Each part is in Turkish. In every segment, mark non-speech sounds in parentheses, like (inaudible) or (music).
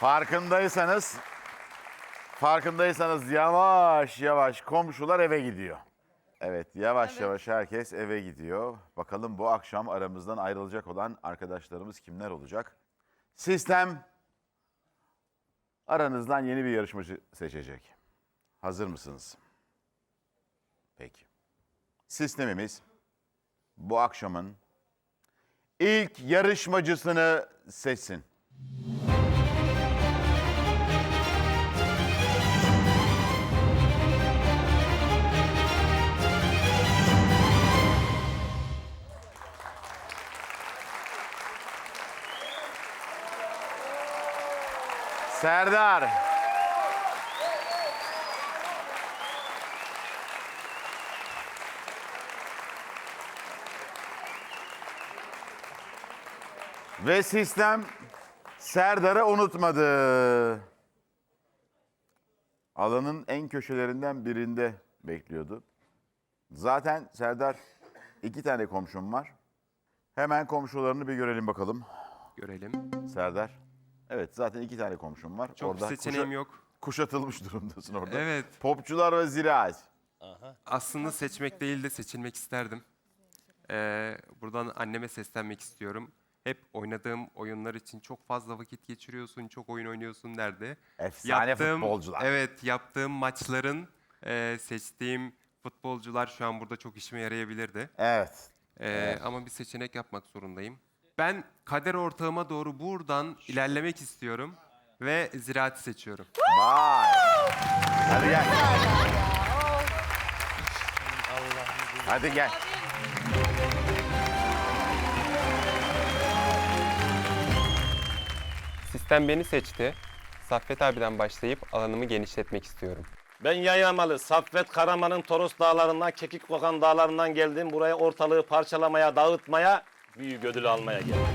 Farkındaysanız farkındaysanız yavaş yavaş komşular eve gidiyor. Evet yavaş Evet. yavaş herkes eve gidiyor. Bakalım bu akşam aramızdan ayrılacak olan arkadaşlarımız kimler olacak? Sistem aranızdan yeni bir yarışmacı seçecek. Hazır mısınız? Peki. Sistemimiz bu akşamın ilk yarışmacısını seçsin. Serdar. Ve sistem Serdar'ı unutmadı. Alanın en köşelerinden birinde bekliyordu. Zaten Serdar iki tane komşum var. Hemen komşularını bir görelim bakalım. Görelim. Serdar. Evet zaten iki tane komşum var. Çok Orada seçeneğim kuşa- yok. Kuşatılmış durumdasın orada. Evet. Popçular ve ziraat. Aslında seçmek değil de seçilmek isterdim. Ee, buradan anneme seslenmek istiyorum. Hep oynadığım oyunlar için çok fazla vakit geçiriyorsun, çok oyun oynuyorsun derdi. Efsane futbolcular. Evet, yaptığım maçların e, seçtiğim futbolcular şu an burada çok işime yarayabilirdi. Evet. Ee, Ama bir seçenek yapmak zorundayım. Ben kader ortağıma doğru buradan ilerlemek istiyorum ve ziraati seçiyorum. Vay. Hadi gel. Hadi gel. Sistem beni seçti. Saffet abiden başlayıp alanımı genişletmek istiyorum. Ben Yayamalı, Saffet Karaman'ın Toros dağlarından, Kekik Kokan dağlarından geldim. Buraya ortalığı parçalamaya, dağıtmaya, büyük ödül almaya geldim.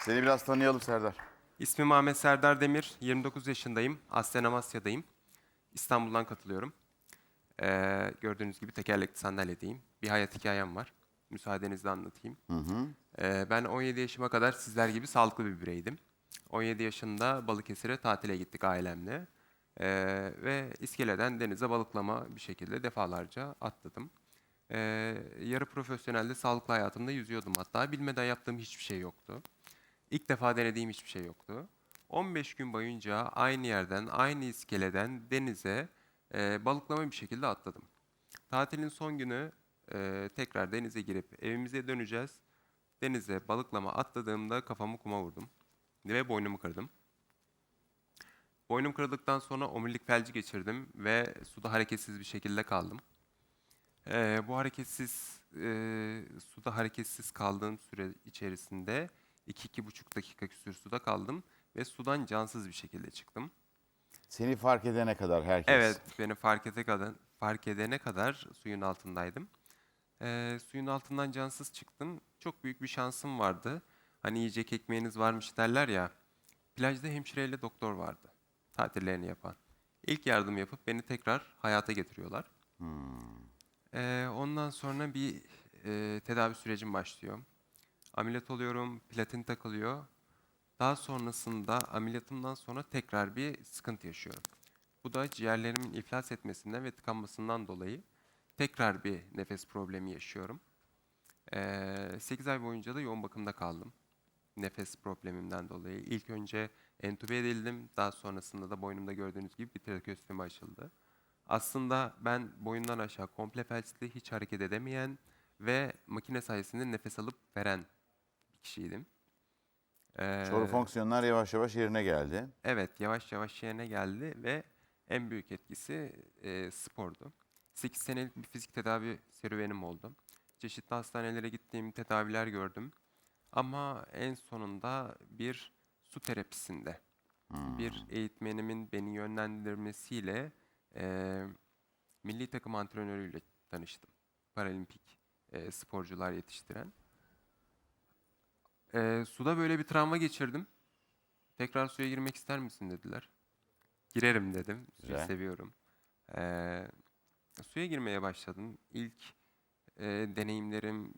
Seni biraz tanıyalım Serdar. İsmim Ahmet Serdar Demir, 29 yaşındayım. Aslen Amasya'dayım. İstanbul'dan katılıyorum. Ee, gördüğünüz gibi tekerlekli sandalyedeyim. Bir hayat hikayem var. Müsaadenizle anlatayım. Ee, ben 17 yaşıma kadar sizler gibi sağlıklı bir bireydim. 17 yaşında Balıkesir'e tatile gittik ailemle. Ee, ve iskeleden denize balıklama bir şekilde defalarca atladım. Ee, yarı profesyonelde sağlıklı hayatımda yüzüyordum hatta. Bilmeden yaptığım hiçbir şey yoktu. İlk defa denediğim hiçbir şey yoktu. 15 gün boyunca aynı yerden, aynı iskeleden denize e, balıklama bir şekilde atladım. Tatilin son günü e, tekrar denize girip evimize döneceğiz. Denize balıklama atladığımda kafamı kuma vurdum ve boynumu kırdım. Boynum kırıldıktan sonra omurilik felci geçirdim ve suda hareketsiz bir şekilde kaldım. Ee, bu hareketsiz, e, suda hareketsiz kaldığım süre içerisinde 2-2,5 dakika küsür suda kaldım ve sudan cansız bir şekilde çıktım. Seni fark edene kadar herkes. Evet, beni fark, ede kadar, fark edene kadar suyun altındaydım. Ee, suyun altından cansız çıktım. Çok büyük bir şansım vardı. Hani yiyecek ekmeğiniz varmış derler ya. Plajda hemşireyle doktor vardı. Tatillerini yapan. İlk yardım yapıp beni tekrar hayata getiriyorlar. Ee, ondan sonra bir e, tedavi sürecim başlıyor. Ameliyat oluyorum, platin takılıyor. Daha sonrasında ameliyatımdan sonra tekrar bir sıkıntı yaşıyorum. Bu da ciğerlerimin iflas etmesinden ve tıkanmasından dolayı tekrar bir nefes problemi yaşıyorum. Ee, 8 ay boyunca da yoğun bakımda kaldım. Nefes problemimden dolayı. İlk önce entübe edildim. Daha sonrasında da boynumda gördüğünüz gibi bir trakeostemi açıldı. Aslında ben boyundan aşağı komple felçli, hiç hareket edemeyen ve makine sayesinde nefes alıp veren bir kişiydim. Ee, Çoğu fonksiyonlar yavaş yavaş yerine geldi. Evet, yavaş yavaş yerine geldi ve en büyük etkisi e, spordu. 8 senelik bir fizik tedavi serüvenim oldu. Çeşitli hastanelere gittiğim tedaviler gördüm. Ama en sonunda bir su terapisinde bir eğitmenimin beni yönlendirmesiyle e, milli takım antrenörüyle tanıştım. Paralimpik e, sporcular yetiştiren. E, suda böyle bir travma geçirdim. Tekrar suya girmek ister misin dediler. Girerim dedim. Suyu Güzel. seviyorum. Ee, suya girmeye başladım. İlk e, deneyimlerim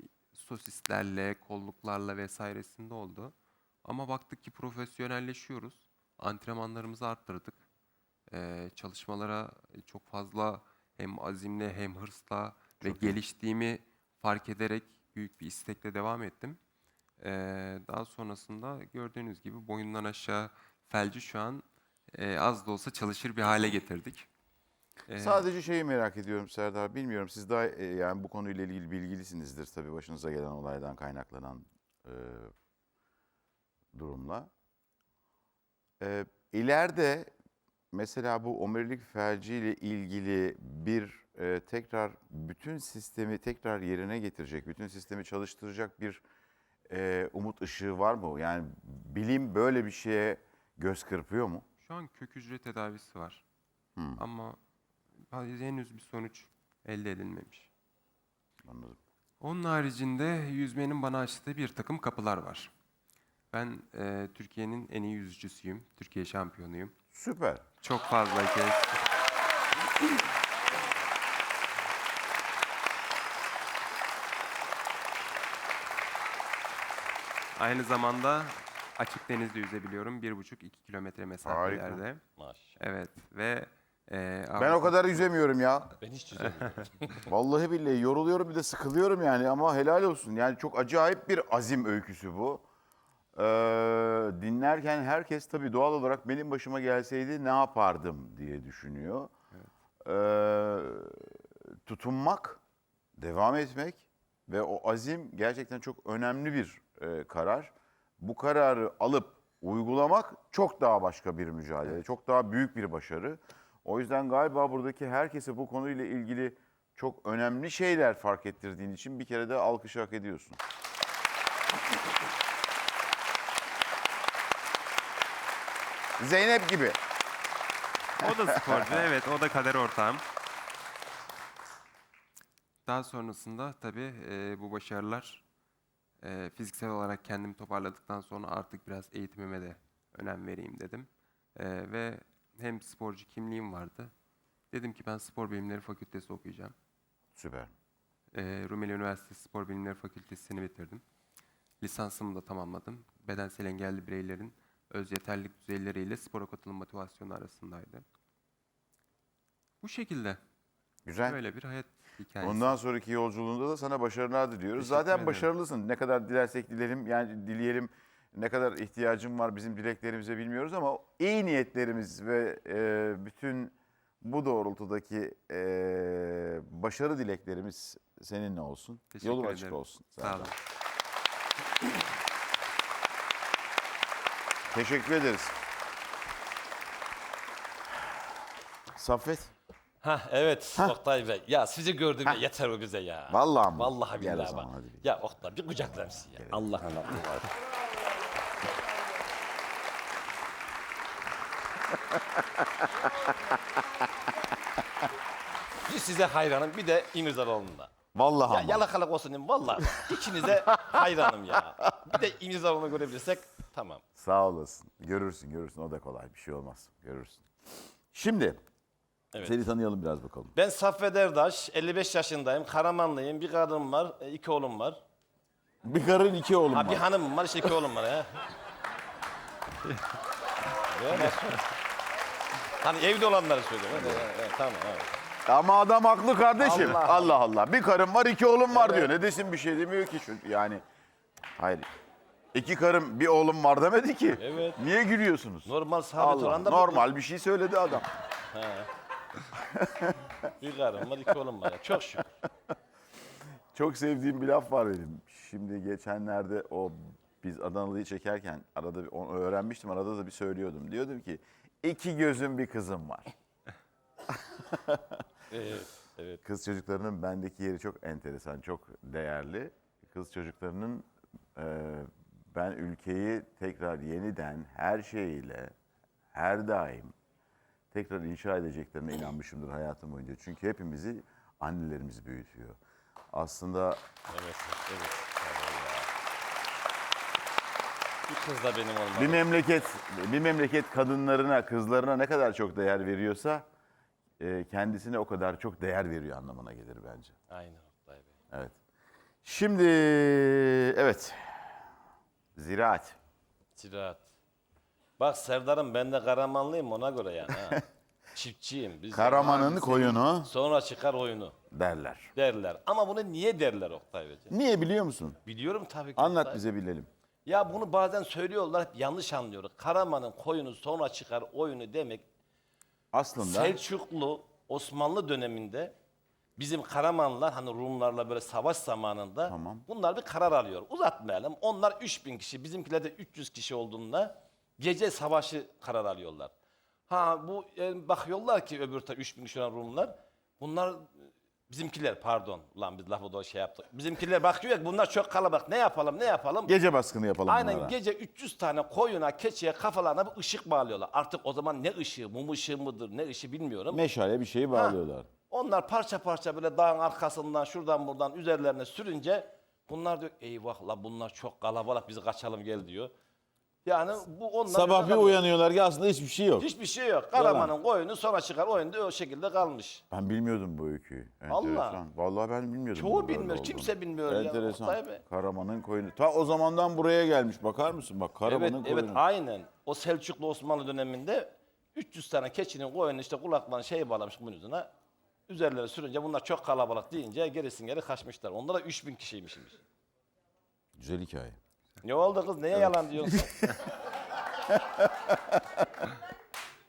sosislerle, kolluklarla vesairesinde oldu. Ama baktık ki profesyonelleşiyoruz. Antrenmanlarımızı arttırdık. E, çalışmalara çok fazla hem azimle hem hırsla ve geliştiğimi fark ederek büyük bir istekle devam ettim. E, daha sonrasında gördüğünüz gibi boyundan aşağı felci şu an e, az da olsa çalışır bir hale getirdik. E, Sadece şeyi merak ediyorum Serdar. Bilmiyorum siz daha e, yani bu konuyla ilgili bilgilisinizdir tabii başınıza gelen olaydan kaynaklanan e, durumla. E, ileride mesela bu omurilik felci ile ilgili bir e, tekrar bütün sistemi tekrar yerine getirecek, bütün sistemi çalıştıracak bir e, umut ışığı var mı? Yani bilim böyle bir şeye göz kırpıyor mu? Şu an kök hücre tedavisi var. Ama henüz bir sonuç elde edilmemiş. Anladım. Onun haricinde yüzmenin bana açtığı bir takım kapılar var. Ben e, Türkiye'nin en iyi yüzücüsüyüm. Türkiye şampiyonuyum. Süper. Çok fazla kez. Aynı zamanda açık denizde yüzebiliyorum. 1,5-2 kilometre mesafelerde. Maşallah. Evet ve e, Ben o kadar yüzemiyorum ya. Ben hiç yüzemiyorum. (laughs) Vallahi billahi yoruluyorum bir de sıkılıyorum yani ama helal olsun. Yani çok acayip bir azim öyküsü bu. Ee, dinlerken herkes tabii doğal olarak benim başıma gelseydi ne yapardım diye düşünüyor. Ee, tutunmak, devam etmek ve o azim gerçekten çok önemli bir e, karar. Bu kararı alıp uygulamak çok daha başka bir mücadele, çok daha büyük bir başarı. O yüzden galiba buradaki herkese bu konuyla ilgili çok önemli şeyler fark ettirdiğin için bir kere de alkış hak ediyorsun. Zeynep gibi. O da sporcu, (laughs) evet o da kader ortağım. Daha sonrasında tabii e, bu başarılar e, fiziksel olarak kendimi toparladıktan sonra artık biraz eğitimime de önem vereyim dedim. E, ve hem sporcu kimliğim vardı. Dedim ki ben spor bilimleri fakültesi okuyacağım. Süper. E, Rumeli Üniversitesi Spor Bilimleri Fakültesini bitirdim. Lisansımı da tamamladım. Bedensel engelli bireylerin öz yeterlilik düzeyleriyle spora katılım motivasyonu arasındaydı. Bu şekilde Güzel. böyle bir hayat hikayesi. Bundan sonraki yolculuğunda da sana başarılar diliyoruz. Teşekkür Zaten ederim. başarılısın. Ne kadar dilersek dilerim yani dileyelim ne kadar ihtiyacın var bizim dileklerimize bilmiyoruz ama iyi niyetlerimiz ve e, bütün bu doğrultudaki e, başarı dileklerimiz seninle olsun. Teşekkür Yolun açık ederim. olsun. Sağ olun. Teşekkür ederiz. Saffet. ha evet Oktay Bey. Ya sizi gördüğümde yeter o bize ya. Vallahi mi? Vallahi Gel o billahi zaman, bak. hadi. Ya Oktay bir kucaklar mısın ya? Allah'ın adı (laughs) bir size hayranım bir de İmirzalıoğlu'na. Vallahi Ya ama. yalakalık olsun diyeyim vallahi. İkinize hayranım ya. Bir de İmirzalıoğlu'nu görebilirsek tamam. Sağ olasın. Görürsün görürsün o da kolay bir şey olmaz. Görürsün. Şimdi Evet. seni tanıyalım biraz bakalım. Ben Saffet Erdaş, 55 yaşındayım, Karamanlıyım, bir kadın var, e, iki oğlum var. Bir karın iki oğlum Ha var. bir hanımım var, işte iki oğlum var ya. Böyle. (laughs) hani evli olanları söylüyorum. Evet, evet, evet, tamam, evet. Ama adam haklı kardeşim. Allah Allah Allah. Bir karım var, iki oğlum var diyor. Ne desin bir şey demiyor ki çocuk. Yani hayır. İki karım, bir oğlum var demedi ki. Evet. Niye gülüyorsunuz? Normal sabit Allah, olan da normal bir şey söyledi adam. Bir karım var, iki oğlum var. ya. Çok şükür. Çok sevdiğim bir laf var benim. Şimdi geçenlerde o biz Adanalı'yı çekerken arada bir- onu öğrenmiştim. Arada da bir söylüyordum. Diyordum ki iki gözüm bir kızım var. (laughs) Evet, evet. Kız çocuklarının bendeki yeri çok enteresan, çok değerli. Kız çocuklarının e, ben ülkeyi tekrar yeniden her şeyiyle, her daim tekrar inşa edeceklerine inanmışımdır hayatım boyunca. Çünkü hepimizi annelerimiz büyütüyor. Aslında Evet, evet. Vallahi. Bir kız da benim bir olmalı. memleket bir memleket kadınlarına, kızlarına ne kadar çok değer veriyorsa e, kendisine o kadar çok değer veriyor anlamına gelir bence. Aynen Oktay Bey. Evet. Şimdi evet. Ziraat. Ziraat. Bak Serdar'ım ben de Karamanlıyım ona göre yani. Ha. (laughs) Çiftçiyim. Biz Karaman'ın koyunu Sonra çıkar oyunu derler. derler. Ama bunu niye derler Oktay Bey? Niye biliyor musun? Biliyorum tabii ki. Anlat Oktay. bize bilelim. Ya bunu bazen söylüyorlar hep yanlış anlıyoruz. Karaman'ın koyunu sonra çıkar oyunu demek Aslında Selçuklu Osmanlı döneminde bizim Karamanlılar hani Rumlarla böyle savaş zamanında Tamam. bunlar bir karar alıyor. Uzatmayalım. Onlar 3000 kişi, bizimkiler de 300 kişi olduğunda gece savaşı karar alıyorlar. Ha bu e, bakıyorlar ki öbür taraf 3000 kişi olan Rumlar. Bunlar bizimkiler pardon. Lan biz lafı da şey yaptık. Bizimkiler bakıyor ki bunlar çok kalabalık. Ne yapalım? Ne yapalım? gece baskını yapalım Aynen bunlara. gece 300 tane koyuna, keçiye kafalarına bir ışık bağlıyorlar. Artık o zaman ne ışığı, mum ışığı mıdır, ne ışığı bilmiyorum. Meşale bir şeyi bağlıyorlar. Onlar parça parça böyle dağın arkasından şuradan buradan üzerlerine sürünce bunlar diyor eyvah la bunlar çok kalabalık biz kaçalım gel diyor. Yani bu onlar Sabah bir uyanıyorlar ki aslında hiçbir şey yok. Hiçbir şey yok. Karaman'ın koyunu sonra çıkar oyunda o şekilde kalmış. Ben bilmiyordum bu öyküyü. Vallahi. Enteresan. Vallahi ben bilmiyordum. Çoğu bunun böyle bilmiyor, olduğunu. kimse bilmiyor ya, Enteresan. Oktay Bey. Karaman'ın koyunu. Ta o zamandan buraya gelmiş. Bakar mısın? Bak Evet, Karaman'ın evet koyunu. aynen. O Selçuklu Osmanlı döneminde 300 tane keçinin koyunu işte kulaklarına şey bağlamış bunun yüzüne. Üzerlerine sürünce bunlar çok kalabalık deyince gerisin geri kaçmışlar. Onda da 3000 kişiymişmiş. Güzel hikaye. Ne oldu kız? Neye yalan diyorsun? (laughs)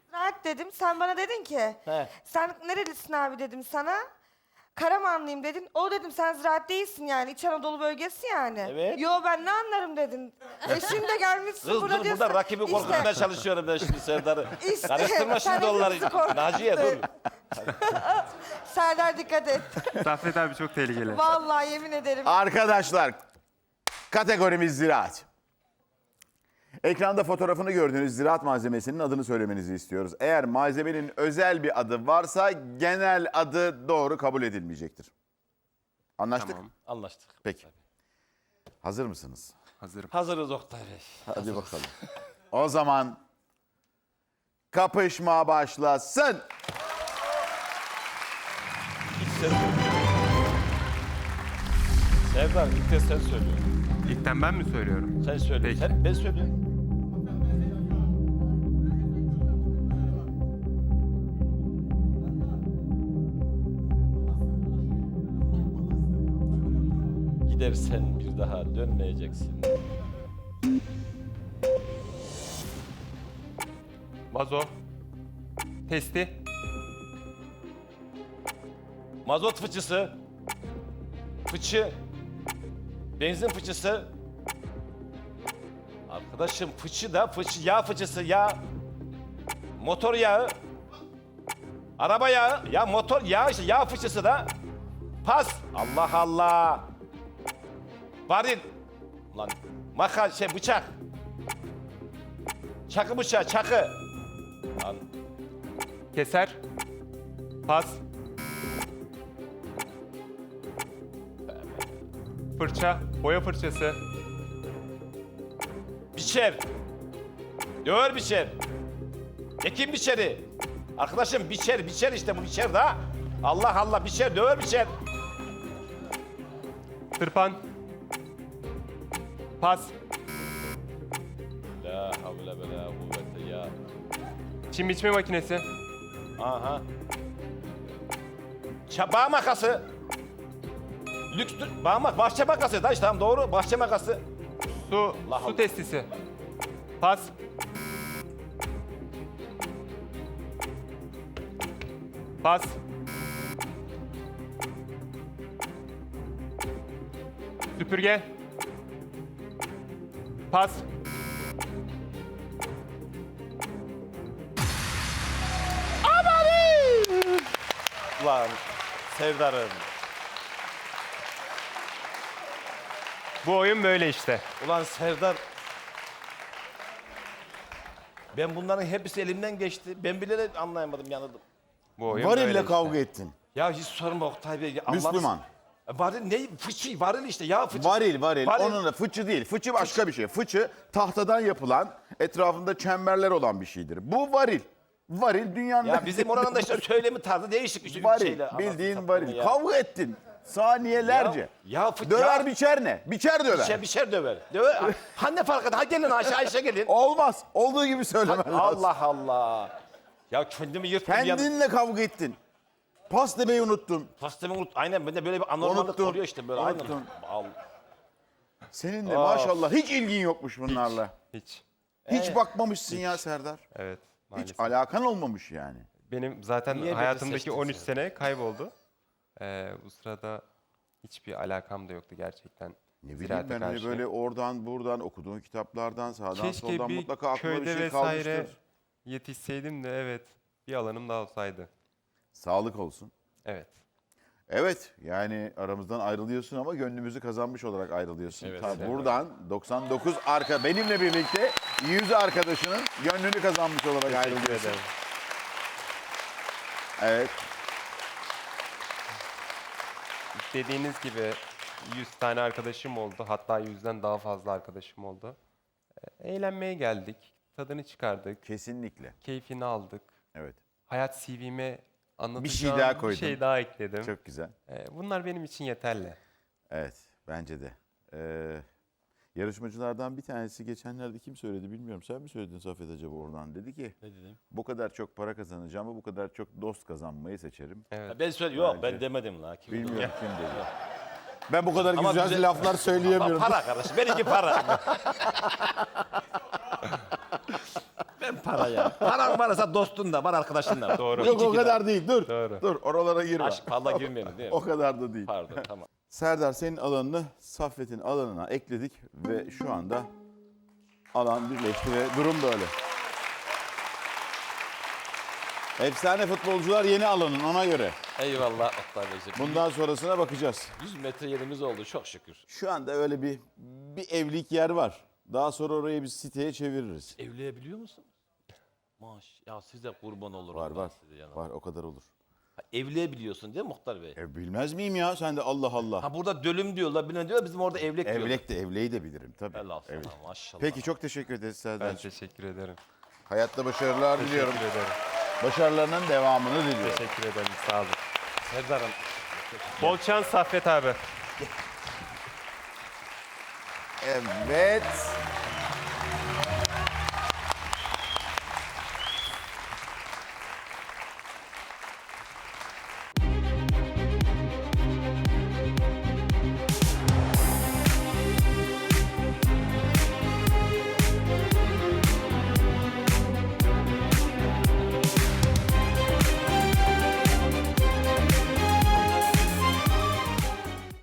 Ziraat dedim. Sen bana dedin ki. He. Sen nerelisin abi dedim sana. Karamanlıyım dedin. O dedim sen ziraat değilsin yani. İç Anadolu bölgesi yani. Evet. Yo ben ne anlarım dedin. (laughs) E şimdi de gelmişsin Kız dur burada burada diyorsun. rakibi İşte- korkutmaya çalışıyorum ben şimdi Serdar'ı. (laughs) İşte, Karıştırma sen şimdi de onları. bizi korkuttun. Naciye dur. Serdar dikkat et. Saffet abi çok tehlikeli. Vallahi yemin ederim. Arkadaşlar kategorimiz ziraat. Ekranda fotoğrafını gördüğünüz ziraat malzemesinin adını söylemenizi istiyoruz. Eğer malzemenin özel bir adı varsa genel adı doğru kabul edilmeyecektir. Anlaştık? Tamam. Anlaştık. Peki. Hazır mısınız? Hazırım. Hazırız Oktay Bey. Hadi bakalım. O zaman kapışma başlasın. İlk sen Serdar ilk de sen söylüyorsun. İlkten ben mi söylüyorum? Sen söyle. Peki. Sen ben söylüyorum. Gidersen bir daha dönmeyeceksin. Vazo. Testi. Mazot fıçısı. Fıçı. Benzin fıçısı. Arkadaşım fıçı da fıçı, yağ fıçısı, yağ. Motor yağı. Araba yağı. Ya motor yağ işte yağ fıçısı da. Pas. Allah Allah. Varil. Lan maka şey bıçak. Çakı bıçağı çakı. Lan Keser. Pas. Fırça. Boya fırçası. Biçer. Döver biçer. Ekim biçeri. Arkadaşım biçer, biçer işte bu biçer da. Allah Allah biçer, döver biçer. Tırpan. Pas. La havle ve la kuvvete ya. Çim biçme makinesi. Aha. Ça bağ makası. Lüks bağ mak bahçe makası da işte tamam doğru bahçe makası. Su. Allah su Allah. testisi. Pas. Pas. Süpürge. Pas. Ulan Sevdarım. Bu oyun böyle işte. Ulan Serdar. Ben bunların hepsi elimden geçti. Ben bile de anlayamadım yanıldım. Bu oyun böyle Varille işte. kavga ettin. Ya hiç sorma Oktay Bey. Allah'ını- Müslüman. Varil ne? Fıçı, varil işte ya fıçı. Varil, varil. Varil. Onun da fıçı değil. Fıçı başka bir şey. Fıçı tahtadan yapılan, etrafında çemberler olan bir şeydir. Bu varil. Varil dünyanın Ya bizim oranın da işte söylemi tarzı değişik işte varil. Bildiğin varil. ya. Kavga ettin. Saniyelerce. Ya, ya, fıt- Döver ya. biçer ne? Biçer döver. Şey, bir şey döver. Döver. ha ne fark eder? Ha gelin Ayşe, Ayşe gelin. Olmaz. Olduğu gibi söylemen lazım. Allah Allah. Ya kendimi yırttım ya. Kendinle kavga ettin. Pas demeyi unuttun. Fastımı unut. Aynen bende böyle bir anormallik Unuttun. oluyor işte böyle. Unuttun. Aynen. Allah. Senin de Of. maşallah hiç ilgin yokmuş bunlarla. Hiç. Hiç, bakmamışsın ya Serdar. Evet. Hiç Maalesef. alakan olmamış yani. Benim zaten Niye böyle hayatımdaki seçtin 13 sen? sene kayboldu. Ee, bu sırada hiçbir alakam da yoktu gerçekten. Ne bileyim ziraate ben hani karşı. böyle oradan buradan okuduğun kitaplardan sağdan Keşke soldan bir mutlaka aklına bir köyde şey vesaire kalmıştır. yetişseydim de evet bir alanım daha olsaydı. Sağlık olsun. Evet. Evet yani aramızdan ayrılıyorsun ama gönlümüzü kazanmış olarak ayrılıyorsun. Evet, Ta evet. Buradan 99 arka benimle birlikte 100 arkadaşının gönlünü kazanmış olarak ayrılıyorsun. Evet. Dediğiniz gibi 100 tane arkadaşım oldu. Hatta 100'den daha fazla arkadaşım oldu. Ee, Eğlenmeye geldik. Tadını çıkardık. Kesinlikle. Keyfini aldık. Evet. Hayat CV'me anlatacağım Bir şey daha bir koydun. şey daha ekledim. Çok güzel. Ee, Bunlar benim için yeterli. Evet, bence de. Ee, yarışmacılardan bir tanesi geçenlerde kim söyledi bilmiyorum. Sen mi söyledin Safet acaba oradan? Dedi ki Ne dedim? bu kadar çok para kazanacağımı bu kadar çok dost kazanmayı seçerim. Evet. Ya Ben söyle yok ben demedim la. Kim Bilmiyorum kim dedi. Ben bu kadar Ama güzel, güzel- laflar söyleyemiyorum. para kardeşim. Benimki para. (laughs) ben para ya. Paran varsa dostun da var arkadaşın da var. Doğru. Yok o kadar değil. Dur. Doğru. Dur oralara girme. Aşk fazla girmeyelim değil mi? O kadar da değil. Pardon tamam. Serdar senin alanını Saffet'in alanına ekledik ve şu anda alan birleşti ve durum böyle. Efsane futbolcular yeni alanın ona göre. Eyvallah Oktay Beyciğim. Bundan sonrasına bakacağız. 100 metre yerimiz oldu çok şükür. Şu anda öyle bir bir evlilik yer var. Daha sonra orayı bir siteye çeviririz. Evleyebiliyor musun? Maş. Ya size kurban olurum. Var ben var. size. Var o kadar olur. Ha, Evleyebiliyorsun değil mi Muhtar Bey? E bilmez miyim ya sen de Allah Allah. Ha burada dölüm diyorlar, bilmem diyorlar. Bizim orada evlek diyorlar. Evlek de evleyi de bilirim tabii. Helal sana Evlek. maşallah. Peki çok teşekkür ederiz Ben teşekkür ederim. Hayatta başarılar diliyorum. Teşekkür ederim. Başarılarının devamını diliyorum. Teşekkür ederim. Sağ olun. Serdar'ım. Bol şans Saffet abi. Evet.